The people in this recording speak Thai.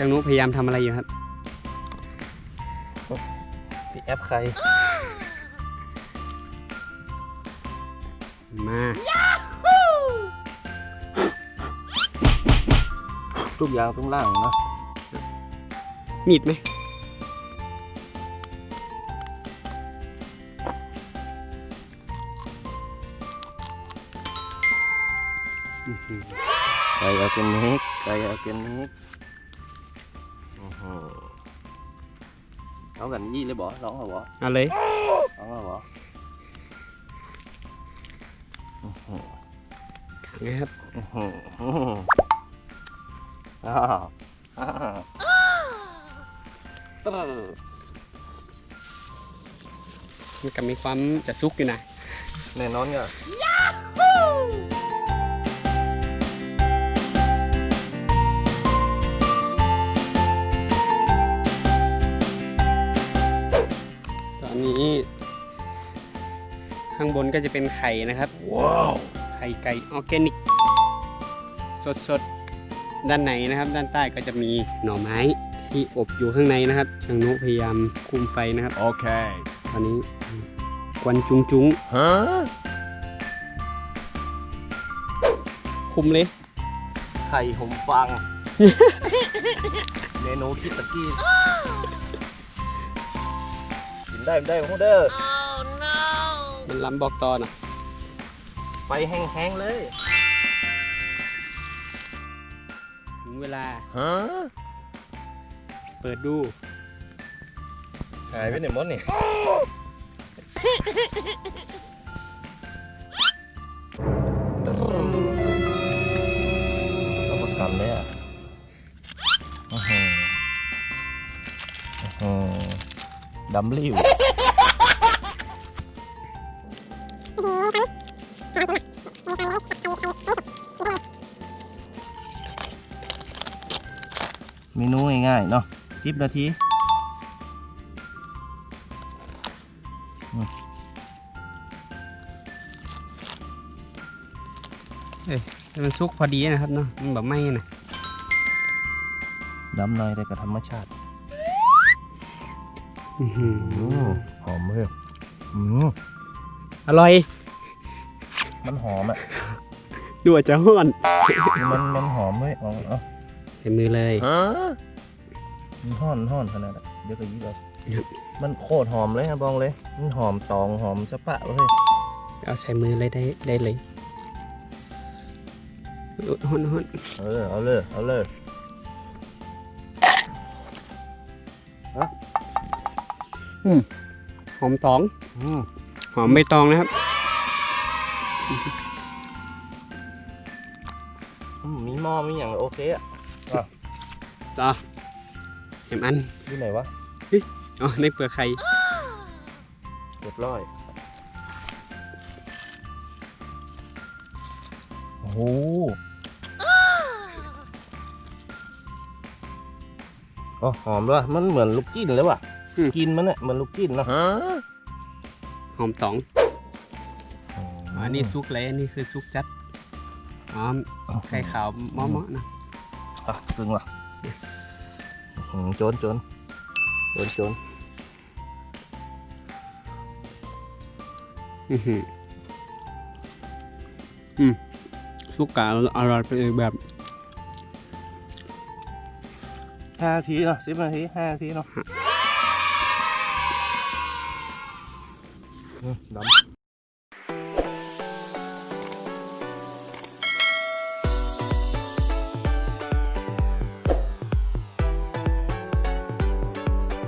ช่างนุพยายามทำอะไรอยู่ครับ พี่แอปใคร มาทุกอย่างทุกล่างนะมีดไหมอื้อหือ ไก่ออร์แกนิกไก่ออร์แกนิกอื้อหือ เอากันยี่เลยบ่ร้องเหรอบ่เอาเลยร้องเหรอบ่อื้อหือนะครับอื้อหืออื้อหืออ้าวอ้าวตึ๊ดมันก็มีความจะซุกอยู่นะแน่นอนก็ ข้างบนก็จะเป็นไข่นะครับว้าวไข่ไก่ออร์แกนิก สดๆด้านในนะครับ ด้านใต้ก็จะมีหน่อไม้ที่อบอยู่ข้างในนะครับช่างนุพยายามคุมไฟนะครับ Okay. ตอนนี้ควันจุงจุง Huh? ๆคุมเลย ไข่หมฟังเมนูคิดตะกี้กินได้ไม่ได้พวกเด้อ มันล้ำบอกต่อนะไฟแห้งๆเลย ถึงเวลา Huh? เปิดดู หายไปไหนหมดนี่รับประกันเลยอะอื้อหืออื้อหือดำริ้ว เมนูง่ายๆเนาะสิบนาทีให้มันซุกพอดีนะครับเนาะมันแบบไหม้นะดำหน่อยแต่กับธรรมชาติอื้อหือหอมเลยอืมอร่อย มันหอมอะดูอาจจะห้อน มันมันหอมเลยเอาเอา ใส่มือเลย Huh? มันห่อนห่อนขนาดนั้นเดี๋ยวก็ยี่เลยครับมันโคตรหอมเลยนะบองเลย มันหอมตองหอมสะปะเลย เอาใส่มือเลยได้ได้เลยห้อนห้อนเออเอาเลยเอาเลยหอมตองอืมหอมใบตองนะครับอืมมีหม้อมีอย่างโอเคอะ ต่อเห็มอันที่ไหนวะอ๋อในเปลือกไข่เรียบร้อย โอ้โหอ๋อหอมด้วยมันเหมือนลูกจิ้นเลยว่ะกินมันเนี่ยเหมือนลูกจิ้นเนาะ Huh? หอมตองอ๋ออันนี้ซุกเลยอันนี้คือซุกจัดอ๋อไข่ขาวเมาะๆนะ อะตึงว่ะอื้อหือโจนโจนโจนโจนอือหืออืมซุกกะอร่อยไปอีกแบบห้านาทีเนาะสิบนาทีห้านาทีเนาะอืมดำ